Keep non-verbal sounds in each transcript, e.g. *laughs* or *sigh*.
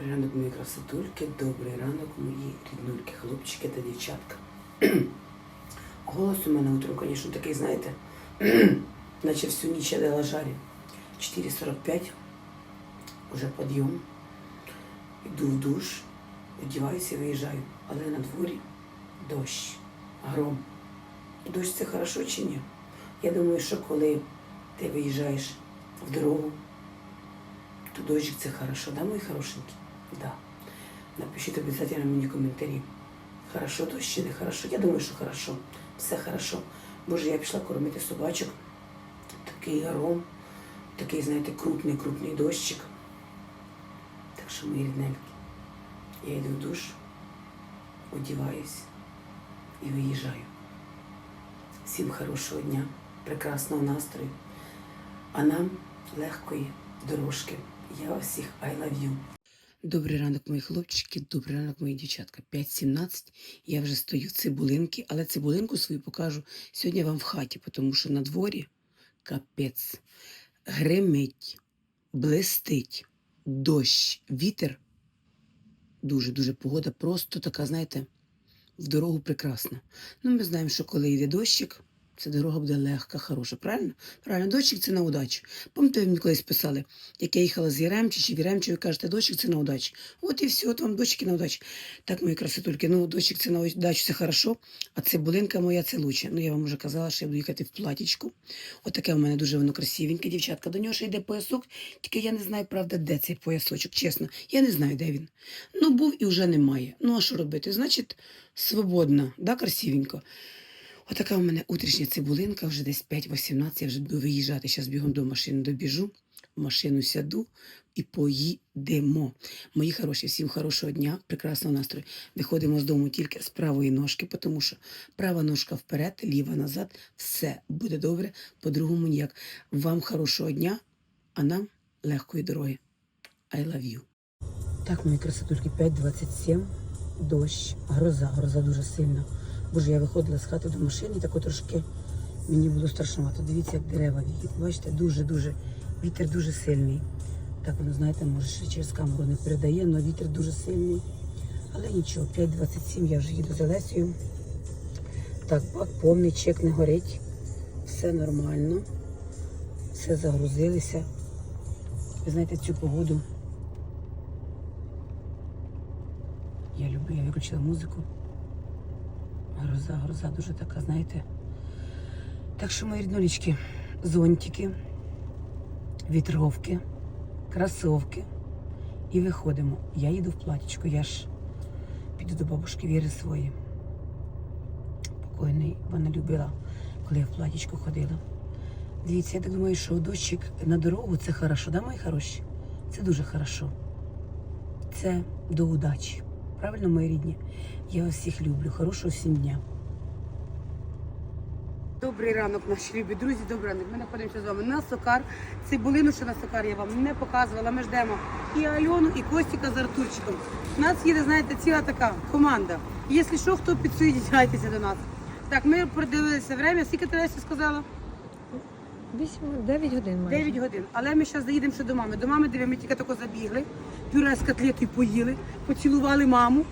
Добрий ранок, мої красотульки, добрий ранок, мої ріднульки, хлопчики та дівчатка. *clears throat* Голос у мене утром, звісно, такий, знаєте, *clears throat* наче всю ніч я дала жарі. 4.45, уже підйом, йду в душ, одіваюся і виїжджаю. Але на дворі дощ, гром. Дощ це хорошо чи ні? Я думаю, що коли ти виїжджаєш в дорогу, то дождик це хорошо, да, мої хорошенькі? Да. Напишіть обов'язково мені коментарі. Хорошо дощ чи не хорошо? Я думаю, що хорошо. Все хорошо. Боже, я пішла кормити собачок. Такий гром, такий, знаєте, крупний, крупний дощик. Так що, мої рідненькі, я йду в душ, одіваюсь і виїжджаю. Всім хорошого дня, прекрасного настрою, а нам легкої дорожки. Я вас всіх I love you. Добрий ранок, мої хлопчики, добрий ранок, мої дівчатка. 5.17. Я вже стою в цибулинки, але цибулинку свою покажу сьогодні вам в хаті, тому що на дворі капець. Гримить, блистить, дощ, вітер. Дуже-дуже погода просто така, знаєте, в дорогу прекрасна. Ну, ми знаємо, що коли йде дощик, ця дорога буде легка, хороша. Правильно? Правильно, дощик це на удачу. Пам'ятаєте, мені колись писали, як я їхала з Яремчі чи в Яремчі, ви кажете, дощик це на удачу. От і все, от вам дощики на удачу. Так, мої красотульки, ну дощик це на удачу, це хорошо, а цибулинка моя це лучше. Ну, я вам вже казала, що я буду їхати в платічку. Отаке у мене дуже воно красивеньке, дівчатка. До нього ще йде поясок, тільки я не знаю, правда, де цей поясочок, чесно. Я не знаю, де він. Ну, був і вже немає. Ну, а що робити? Значить, свободна, да, красивенько. Отака у мене утрішня цибулинка, вже десь 5-18, я вже буду виїжджати, зараз бігом до машини добіжу, в машину сяду і поїдемо. Мої хороші, всім хорошого дня, прекрасного настрою. Виходимо з дому тільки з правої ножки, тому що права ножка вперед, ліва назад, все буде добре, по-другому ніяк. Вам хорошого дня, а нам легкої дороги. I love you. Так, мої красотульки, 5.27, дощ, гроза, гроза дуже сильна. Боже, я виходила з хати до машини, так от трошки мені було страшновато. Дивіться, як дерева віють. Бачите, дуже-дуже, вітер дуже сильний. Так воно, знаєте, може ще через камеру не передає, але вітер дуже сильний. Але нічого, 5.27 я вже їду з Олесею. Так, бак повний, чек не горить. Все нормально. Все загрузилися. Ви знаєте, цю погоду. Я люблю, я виключила музику. Гроза, гроза дуже така, знаєте. Так що, мої ріднолічки, зонтики, вітровки, кросовки. І виходимо. Я їду в платічку, я ж піду до бабушки Віри свої. Покойний, вона любила, коли я в платічку ходила. Дивіться, я так думаю, що дощик на дорогу це хорошо, да, мої хороші? Це дуже хорошо. Це до удачі. Правильно, мої рідні? Я вас всіх люблю. Хорошого всім дня. Добрий ранок, наші любі друзі. Добрий ранок. Ми знаходимося з вами на Сокар. Цибулину, що на Сокар я вам не показувала. Ми ждемо і Альону, і Костіка з Артурчиком. У нас їде, знаєте, ціла така команда. Якщо що, хто підсоєдняйтеся до нас. Так, ми продивилися время. Скільки ти сказала? 8, 9 годин майже. 9 годин. Але ми зараз заїдемо ще до мами. До мами дивимо, ми тільки тако забігли, пюре з котлетою поїли, поцілували маму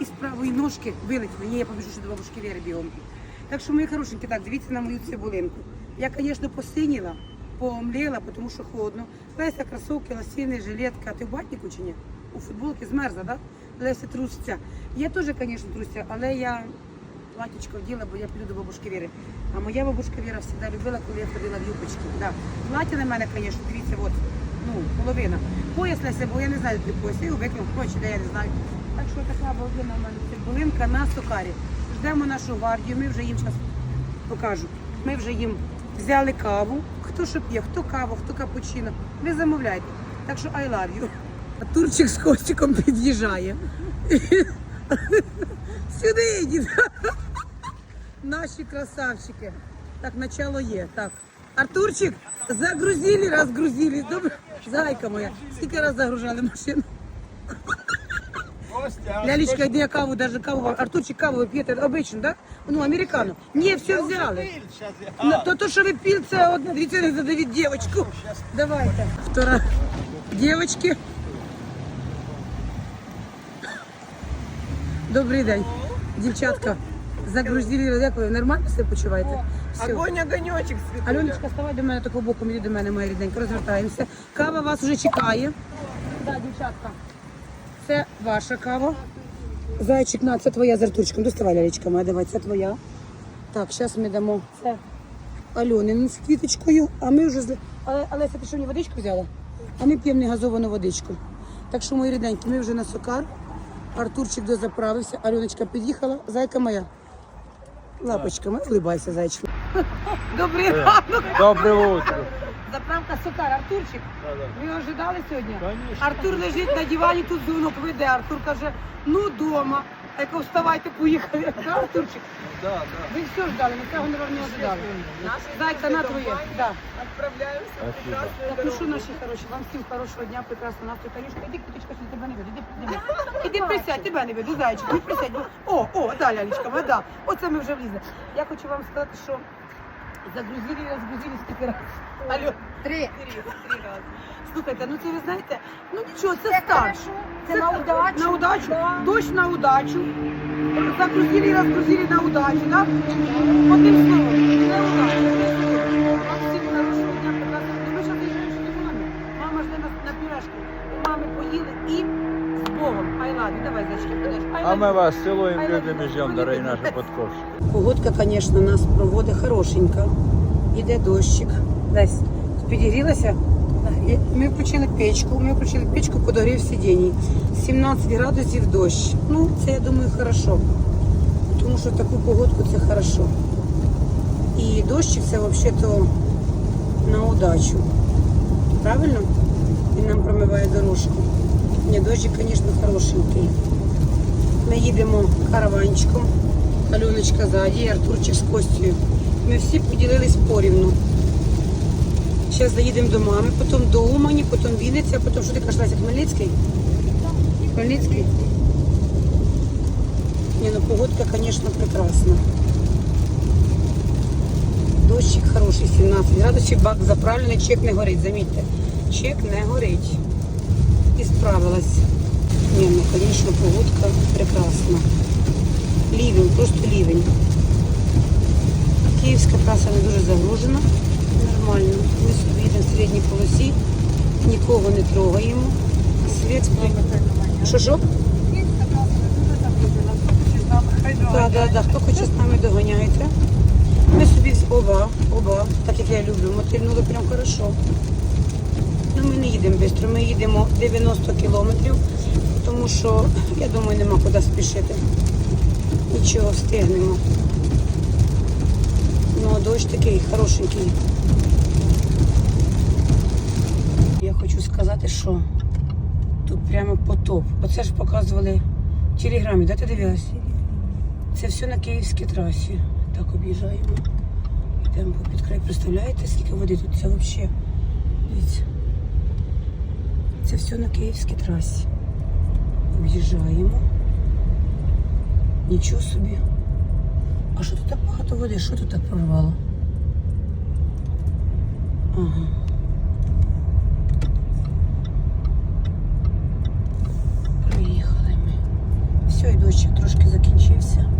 і з правої ножки вилетіли. Ні, я побіжу ще до бабушки Віри бігом. Так що, мої хорошенькі, так, дивіться на мою цибулинку. Я, звісно, посиніла, поомліла, тому що холодно. Леся, кросовки, лосіни, жилетка. Ти в батнику чи ні? У футболці змерзла, так? Да? Леся труситься. Я теж, звісно, труситься, але я платічко вділа, бо я піду до бабушки Віри. А моя бабушка Віра завжди любила, коли я ходила в юбочки. Да. Плаття на мене, звісно, дивіться, от, ну, половина. Пояс Леся, бо я не знаю, де пояс. Я його викинув, коротше, де я не знаю. Так що така обалденна в мене цибулинка на сокарі. Ждемо нашу гвардію, ми вже їм зараз покажу. Ми вже їм взяли каву. Хто що п'є, хто каву, хто капучино. Ви замовляйте. Так що I love you. А Турчик з Костиком під'їжджає. *laughs* Сюди йдіть. *laughs* Наші красавчики. Так, начало є. Так. Артурчик, загрузили, разгрузили. Добре. Зайка моя. Скільки раз загружали машину? Лялечка, йди я каву, даже каву. Артурчик, каву ви п'єте обично, так? Ну, американо. Ні, все взяли. Ну, то, то, що ви піл, це одне. Дивіться, не задавіть дівочку. Давайте. Втора. Дівочки. Добрий день. Дівчатка, загрузили, як ви нормально себе почуваєте? Все. Огонь, огонечек, Светуля. Альоночка, ставай до мене такого боку, іди до мене, моя рідненька, розвертаємося. Кава вас вже чекає. Так, дівчатка. Це ваша кава. Зайчик, на, це твоя з Артурчиком. Доставай, лялечка моя, давай, це твоя. Так, зараз ми дамо це Альонину з квіточкою, а ми вже з... Але, але ти що, мені водичку взяла? А ми п'ємо не газовану водичку. Так що, мої рідненькі, ми вже на сокар. Артурчик дозаправився, Альоночка під'їхала. Зайка моя. Лапочка моя, улибайся, зайчик. *laughs* Добрий ранок. Доброе утро. Заправка сокар. Артурчик, ви ожидали сьогодні? Конечно. Артур лежить на дивані, тут дзвонок веде. Артур каже, ну дома. А я кажу, вставайте, поїхали. Я кажу, Артурчик, Да, да. ви все ждали, ми цього не не ожидали. Зайка на твоє. Да. Отправляемся в прекрасную Так, ну що наші хороші, вам всім хорошого дня, прекрасного настрою. Танюшка, іди, квіточка, що тебе не веду, іди, іди, іди присядь, тебе не веду, зайчик, іди присядь. О, о, да, лялечка, моя, да. Оце ми вже влізли. Я хочу вам сказати, що загрузили і розгрузили скільки раз. Алло. Три. Три, три раза. Слухайте, ну це ви знаєте, ну нічого, це старт. Це на удачу. На удачу. Да. Дощ на удачу. Загрузили і розгрузили на удачу, так? Одним словом, це удача. Вам всім хорошого дня, прекрасного. Ми ще заїжджаємо до мами. Мама жде нас на пюрешку. У мами поїли і з Богом. I. Давай, подаш. А you. вас целуем, Ай, любим ладно, и ждем, ладно. дорогие наши подковщики. Погодка, звісно, нас проводить хорошенька. Іде дощик. Десь підігрілася. Ми включили печку, ми включили печку, подогрів сидінь. 17 градусів дощ. Ну, це я думаю, хорошо. Тому що в таку погодку це хорошо. І дощик це взагалі-то на удачу. Правильно? Він нам промиває дорожку. Ні, дощик, звісно, хорошенький. Ми їдемо караванчиком. Альоночка ззаді, Артурчик з Костю. Ми всі поділились порівну. Зараз заїдемо до мами, потім до Умані, потім Вінниця, потім що ти кажеш, Хмельницький? Хмельницький? Ні, ну погодка, звісно, прекрасна. Дощик хороший, 17 градусів, бак заправлений, чек не горить, замітьте. Чек не горить. І справилась. Ні, ну, звісно, погодка прекрасна. Лівень, просто лівень. Київська траса не дуже загружена. Нормально. Ми собі їдемо в середній полосі, нікого не трогаємо. Світ Що що? Так, так, так. Хто хоче з нами доганяйте. Ми собі оба, оба, так як я люблю, мотильнули прям хорошо. Ну, ми не їдемо швидко, ми їдемо 90 кілометрів, тому що, я думаю, нема куди спішити. Нічого, встигнемо. А дощ такий хорошенький. Я хочу сказати, що тут прямо потоп. Оце ж показували в телеграмі, де ти дивилась? Це все на київській трасі. Так об'їжджаємо. Йдемо під край. Представляєте, скільки води тут? Це взагалі. Дивіться. Це все на київській трасі. Об'їжджаємо. Нічого собі. А що тут так багато води? Що тут так прорвало? Ага. Приїхали ми. Все, і дощик трошки закінчився.